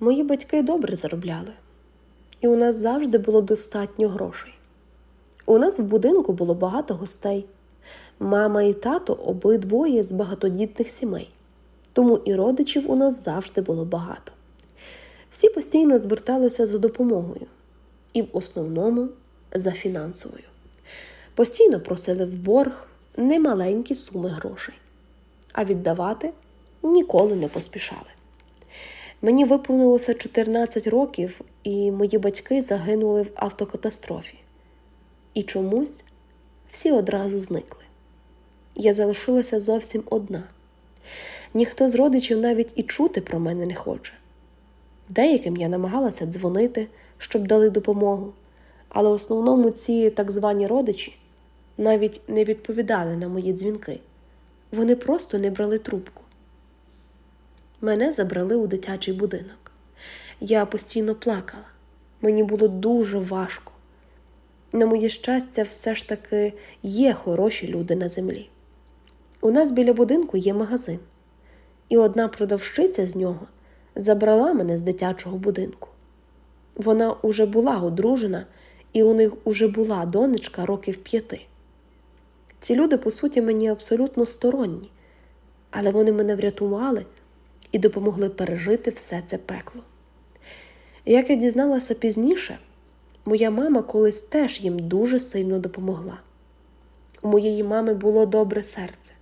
Мої батьки добре заробляли, і у нас завжди було достатньо грошей. У нас в будинку було багато гостей. Мама і тато обидвоє з багатодітних сімей, тому і родичів у нас завжди було багато. Всі постійно зверталися за допомогою, і в основному за фінансовою. Постійно просили в борг немаленькі суми грошей, а віддавати ніколи не поспішали. Мені виповнилося 14 років, і мої батьки загинули в автокатастрофі. І чомусь всі одразу зникли. Я залишилася зовсім одна. Ніхто з родичів навіть і чути про мене не хоче. Деяким я намагалася дзвонити, щоб дали допомогу, але в основному ці так звані родичі навіть не відповідали на мої дзвінки. Вони просто не брали трубку. Мене забрали у дитячий будинок. Я постійно плакала. Мені було дуже важко. На моє щастя, все ж таки є хороші люди на землі. У нас біля будинку є магазин, і одна продавщиця з нього забрала мене з дитячого будинку. Вона уже була одружена, і у них уже була донечка років п'яти. Ці люди, по суті, мені абсолютно сторонні, але вони мене врятували і допомогли пережити все це пекло. Як я дізналася пізніше, моя мама колись теж їм дуже сильно допомогла. У моєї мами було добре серце.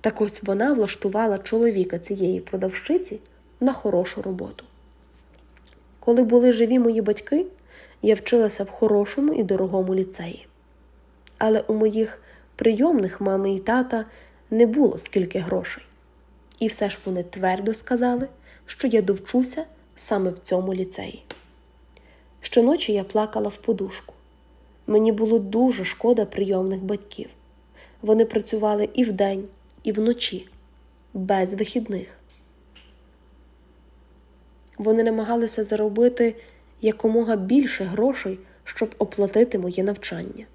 Так ось вона влаштувала чоловіка цієї продавщиці на хорошу роботу. Коли були живі мої батьки, я вчилася в хорошому і дорогому ліцеї. Але у моїх прийомних мами і тата не було скільки грошей. І все ж вони твердо сказали, що я довчуся саме в цьому ліцеї. Щоночі я плакала в подушку. Мені було дуже шкода прийомних батьків. Вони працювали і вдень, і вночі, без вихідних. Вони намагалися заробити якомога більше грошей, щоб оплатити моє навчання,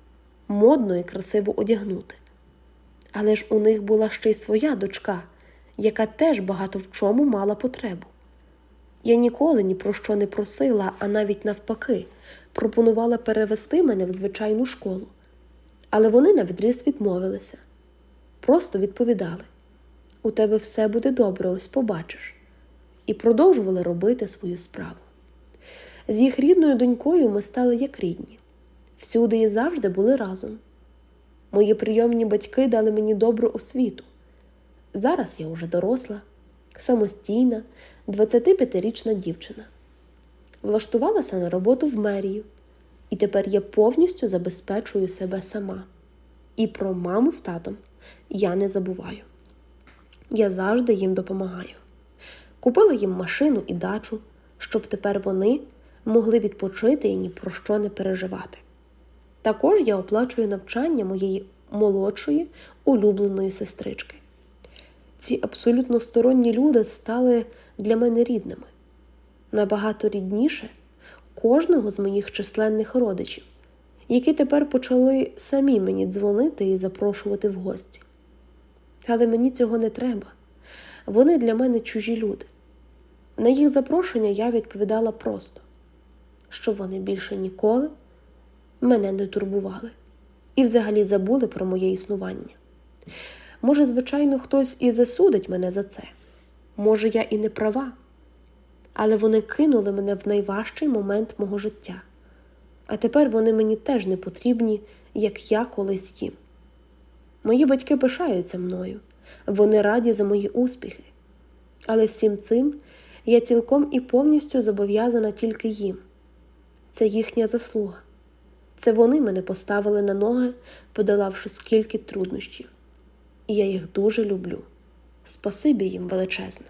модно і красиво одягнути. Але ж у них була ще й своя дочка, яка теж багато в чому мала потребу. Я ніколи ні про що не просила, а навіть навпаки, пропонувала перевести мене в звичайну школу. Але вони навідріз відмовилися, просто відповідали: у тебе все буде добре, ось побачиш, і продовжували робити свою справу. З їх рідною донькою ми стали як рідні, всюди і завжди були разом. Мої прийомні батьки дали мені добру освіту. Зараз я уже доросла, самостійна, 25-річна дівчина. Влаштувалася на роботу в мерію, і тепер я повністю забезпечую себе сама. І про маму з татом я не забуваю. Я завжди їм допомагаю. Купила їм машину і дачу, щоб тепер вони могли відпочити і ні про що не переживати. Також я оплачую навчання моєї молодшої улюбленої сестрички. Ці абсолютно сторонні люди стали для мене рідними, набагато рідніше кожного з моїх численних родичів, які тепер почали самі мені дзвонити і запрошувати в гості. Але мені цього не треба. Вони для мене чужі люди. На їх запрошення я відповідала просто, що вони більше ніколи мене не турбували і взагалі забули про моє існування. Може, звичайно, хтось і засудить мене за це. Може, я і не права, але вони кинули мене в найважчий момент мого життя. А тепер вони мені теж не потрібні, як я колись їм. Мої батьки пишаються мною, вони раді за мої успіхи. Але всім цим я цілком і повністю зобов'язана тільки їм. Це їхня заслуга. Це вони мене поставили на ноги, подолавши скільки труднощів. І я їх дуже люблю. Спасибі їм величезне.